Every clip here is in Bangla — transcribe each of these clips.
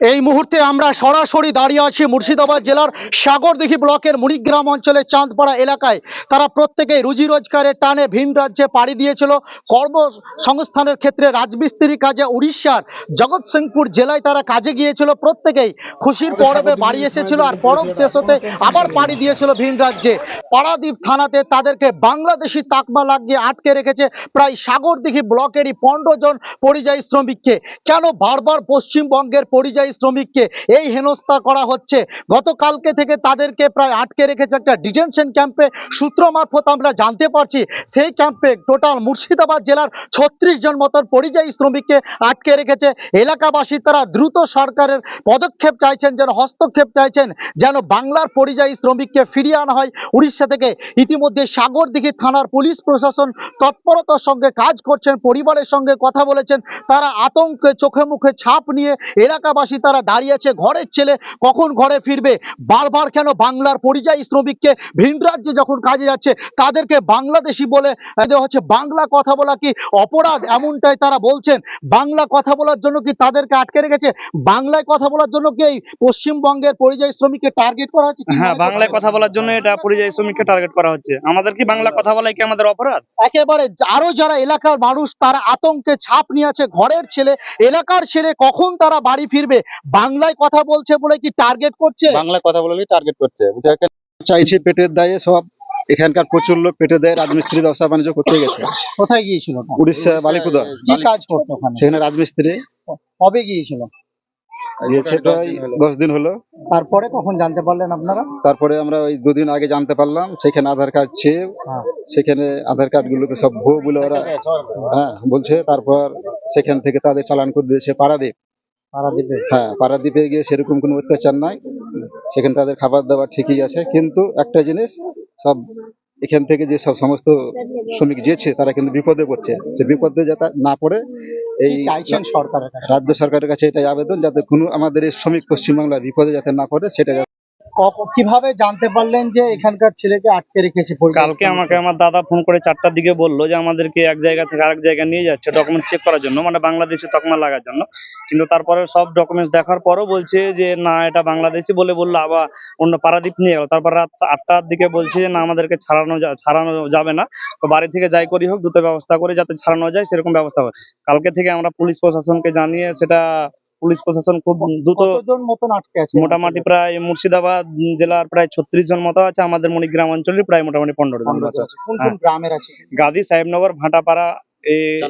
এই মুহূর্তে আমরা সরাসরি দাঁড়িয়ে আছি মুর্শিদাবাদ জেলার সাগরদিঘি ব্লকের মুড়িগ্রাম অঞ্চলের চাঁদপাড়া এলাকায়। তারা প্রত্যেকেই রুজি রোজগারের টানে ভিন রাজ্যে পাড়ি দিয়েছিল। কর্মসংস্থানের ক্ষেত্রে রাজমিস্ত্রির কাজে উড়িষ্যার জগৎসিংপুর জেলায় তারা কাজে গিয়েছিল। প্রত্যেকেই খুশির পরবে বাড়ি এসেছিল আর পরব শেষ হতে আবার পাড়ি দিয়েছিল ভিন রাজ্যে। পাড়াদ্বীপ থানাতে তাদেরকে বাংলাদেশি তাকমা লাগিয়ে আটকে রেখেছে প্রায় সাগরদিঘি ব্লকেরই পনেরো জন পরিযায়ী শ্রমিককে। কেন বারবার পশ্চিমবঙ্গের পরিযায়ী শ্রমিককে এই হেনস্থা করা হচ্ছে। গতকালকে থেকে তাদেরকে প্রায় আটকে রেখেছে একটা ডিটেনশন ক্যাম্পে। সূত্র মারফত আমরা জানতে পারছি, সেই ক্যাম্পে টোটাল মুর্শিদাবাদ জেলার ছত্রিশ জন মতন পরিযায়ী শ্রমিককে আটকে রেখেছে। এলাকাবাসী তারা দ্রুত সরকারের পদক্ষেপ চাইছেন, যেন হস্তক্ষেপ চাইছেন, যেন বাংলার পরিযায়ী শ্রমিককে ফিরিয়ে আনা হয়। উড়িষ্যা থেকে ইতিমধ্যে সাগরদিঘি থানার পুলিশ প্রশাসন তৎপরতার সঙ্গে কাজ করছেন, পরিবারের সঙ্গে কথা বলেছেন। তারা আতঙ্কে চোখে মুখে ছাপ নিয়ে এলাকাবাসী তারা দাঁড়িয়েছে ঘরের ছেলে কখন ঘরে ফিরবে? বারবার কেন বাংলার পরিযায়ী শ্রমিককে ভিন রাজ্যে যখন কাজে যাচ্ছে তাদেরকে বাংলাদেশি বলে হচ্ছে। বাংলা কথা বলা কি অপরাধ? এমনটাই তারা বলছেন। বাংলা কথা বলার জন্য কি তাদেরকে আটকে রেখেছে? বাংলায় কথা বলার জন্য কি এই পশ্চিমবঙ্গের পরিযায়ী শ্রমিককে টার্গেট করা হচ্ছে? হ্যাঁ বাংলায় কথা বলার জন্য এটা পরিযায়ী শ্রমিককে টার্গেট করা হচ্ছে। আমাদের কি বাংলা কথা বলাই কি আমাদের অপরাধ? একেবারে আরও যারা এলাকার মানুষ তারা আতঙ্কে ছাপ নিয়ে আছে ঘরের ছেলে এলাকার ছেলে কখন তারা বাড়ি ফিরবে? বাংলায় কথা বলছে বলে কি টার্গেট করছে? বাংলায় কথা বলে টার্গেট করছে। চাইছে পেটের দায়ে সব এখানকার প্রচুর লোক পেটের দায়ে রাজমিস্ত্রি ব্যবসা বাণিজ্য করতে গেছে। কোথায় গিয়েছিল? উড়িষ্যা বালিকুদা কি কাজ করতো সেখানে রাজমিস্ত্রি। কবে গিয়েছিল? দশ দিন হলো। তারপরে কখন জানতে পারলেন আপনারা? তারপরে আমরা ওই দুদিন আগে জানতে পারলাম সেখানে আধার কার্ড চেয়ে হ্যাঁ। সেখানে আধার কার্ড গুলোকে সব ভুয়ো বলে ওরা হ্যাঁ বলছে তারপর সেখান থেকে তাদের চালান করে দিয়েছে পাড়াদ্বীপ পারাদ্বীপে? হ্যাঁ পাড়াদ্বীপে গিয়ে সেরকম কোনো অত্যাচার নাই। সেখানে তাদের খাবার দাবার ঠিকই আছে। কিন্তু একটা জিনিস সব এখান থেকে যে সব সমস্ত শ্রমিক যেছে তারা কিন্তু বিপদে পড়ছে। সে বিপদে যাতে না পড়ে এই চাইছেন সরকারের রাজ্য সরকারের কাছে এটাই আবেদন যাতে কোনো আমাদের এই শ্রমিক পশ্চিমবাংলার বিপদে যাতে না পড়ে সেটা কীভাবে জানতে পারলেন যে এখানকার ছেলেকে আটকে রেখেছে কালকে আমাকে আমার দাদা ফোন করে চারটার দিকে বলল যে আমাদেরকে এক জায়গা থেকে আরেক জায়গায় নিয়ে যাচ্ছে ডকুমেন্ট চেক করার জন্য মানে বাংলাদেশে তকমা লাগার জন্য। কিন্তু তারপরে সব ডকুমেন্টস দেখার পরও বলছে যে না এটা বাংলাদেশি বলে বলল আবার অন্য পারাদ্বীপ নিয়ে গেল। তারপর রাত আটটার দিকে বলছে যে না আমাদেরকে ছাড়ানো যা- ছাড়ানো যাবে না। তো বাড়ি থেকে যাই করি হোক দ্রুত ব্যবস্থা করে যাতে ছাড়ানো যায় সেরকম ব্যবস্থা হবে। কালকে থেকে আমরা পুলিশ প্রশাসনকে জানিয়ে সেটা পুলিশ প্রশাসন খুব দ্রুত মতন আটকে আছে? মোটামুটি প্রায় মুর্শিদাবাদ জেলার প্রায় ছত্রিশ জন মতো আছে আমাদের মণিগ্রাম অঞ্চলের প্রায় মোটামুটি পনেরো জন আছে। হ্যাঁ। গ্রামের আছে? গাদি সাহেবনগর ভাটাপাড়া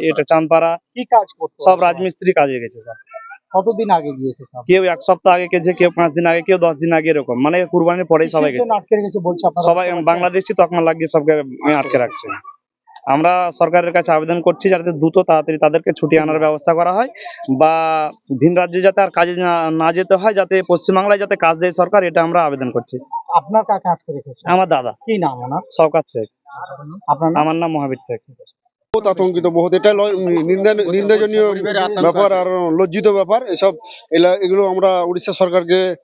এটা চাঁদপাড়া। কি কাজ করতো? সব রাজমিস্ত্রি কাজে গেছে সব কতদিন আগে গিয়েছে কেউ এক সপ্তাহ আগে গেছে কেউ পাঁচ দিন আগে কেউ দশ দিন আগে এরকম। মানে কুরবানির পরেই সবাই কিসের গেছে। জন্য আটকে রেখেছে বলছে সবাই বাংলাদেশি তকমা লাগিয়ে সবকে আটকে রাখছে। আমরা সরকারের কাছে আবেদন করছি যাতে দ্রুত তাড়াতাড়ি তাদেরকে ছুটি আনার ব্যবস্থা করা হয় বা ভিন রাজ্যে যাতে আর কাজে না- যেতে হয় যাতে পশ্চিমবাংলায় যাতে কাজ দেয় সরকার এটা আমরা আবেদন করছি। আপনার কাকে আটকে রেখেছে? আমার দাদা। কি নাম ওনার? শওকাত শেখ। আপনার আমার নাম মহাবীর শেখ। বহুত আতঙ্কিত বহুত। এটা নিন্দাজনীয় ব্যাপার আর লজ্জিত ব্যাপার। এসব এলা- এগুলো আমরা উড়িষ্যা সরকারকে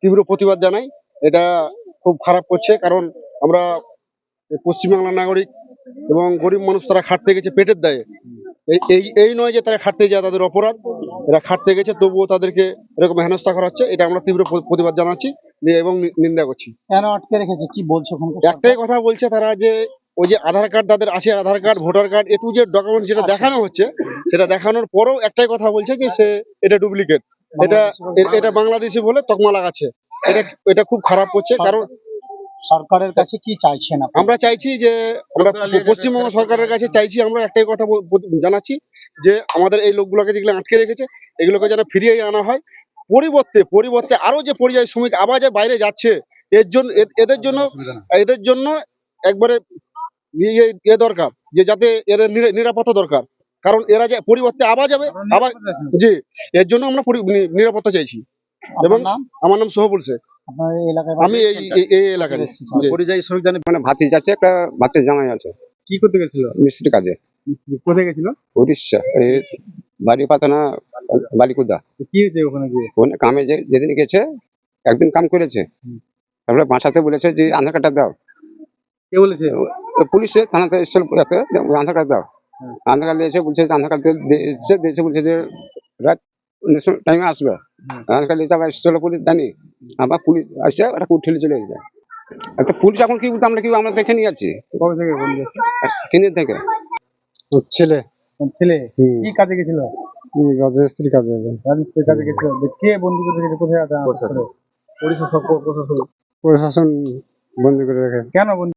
তীব্র প্রতিবাদ জানাই। এটা খুব খারাপ করছে কারণ আমরা পশ্চিমবাংলার নাগরিক এবং গরিব মানুষ তারা খাটতে গেছে পেটের দায়ে। এই এই- নয় যে তারা খাটতে যায় তাদের অপরাধ। এরা খাটতে গেছে তবুও তাদেরকে এরকম হেনস্থা করা হচ্ছে। এটা আমরা তীব্র প্রতিবাদ জানাচ্ছি এবং নিন্দা করছি। কেন আটকে রেখেছে? কি বলছে? একটাই কথা বলছে তারা যে ওই যে আধার কার্ড তাদের আছে আধার কার্ড ভোটার কার্ড এটু যে ডকুমেন্ট যেটা আচ্ছা। দেখানো হচ্ছে সেটা দেখানোর পরেও একটাই কথা বলছে যে সে এটা ডুপ্লিকেট এটা এটা বাংলাদেশি বলে তকমা লাগাচ্ছে। এটা এটা খুব খারাপ করছে কারণ সরকারের কাছে কি চাইছেন আমরা চাইছি যে আমরা পশ্চিমবঙ্গ সরকারের কাছে চাইছি আমরা একটাই কথা জানাচ্ছি যে আমাদের এই লোকগুলোকে যেগুলো আটকে রেখেছে এগুলোকে যেন ফিরিয়ে আনা হয়। পরিবর্তে পরিবর্তে আরও যে পরিযায়ী শ্রমিক আবার যে বাইরে যাচ্ছে এর জন্য এদের জন্য এদের জন্য একবারে ইয়ে এ দরকার যে যাতে এদের নিরাপত্তা দরকার। কারণ এরা যে পরিবর্তে আবার যাবে আবার জি এর জন্য আমরা নিরাপত্তা চাইছি। এবং আমার নাম সোহবুল শেখ। আমি এই এই- এলাকার পরিযায়ী শ্রমিক জানি মানে ভাতিজ আছে একটা ভাতিজ জামাই আছে। কি করতে গেছিল? মিস্ত্রি কাজে। কোথায় গেছিল? উড়িষ্যা এই বাড়ি পাতানা বালিকুদা। কি হয়েছে ওখানে গিয়ে? ওখানে কামে যে যেদিন গেছে একদিন কাম করেছে। তারপরে বাঁচাতে বলেছে যে আধার কার্ডটা দাও। কে বলেছে? পুলিশে থানাতে এসেছিল আধার কার্ড দাও। আধার কার্ড এসে বলছে যে আধার কার্ড দিয়েছে দিয়েছে বলছে যে রাত টাইমে আসবে। খালি তারপর স্টলে পুলিশ জানি? আবার পুলিশ আসে ওরা উঠে চলে যায়। একটা পুলিশ এখন কি আমরা কি আমরা দেখে নিয়ে যাচ্ছি? কবে থেকে বন্ধু থেকে। ছেলে। ছেলে? কি কাজে গেছিল? কাজে কাজে গেছিল। কে বন্ধু করে রেখেছে? কোথায় আছে? প্রশাসন। প্রশাসন। বন্ধু করে রেখে কেন বন্ধু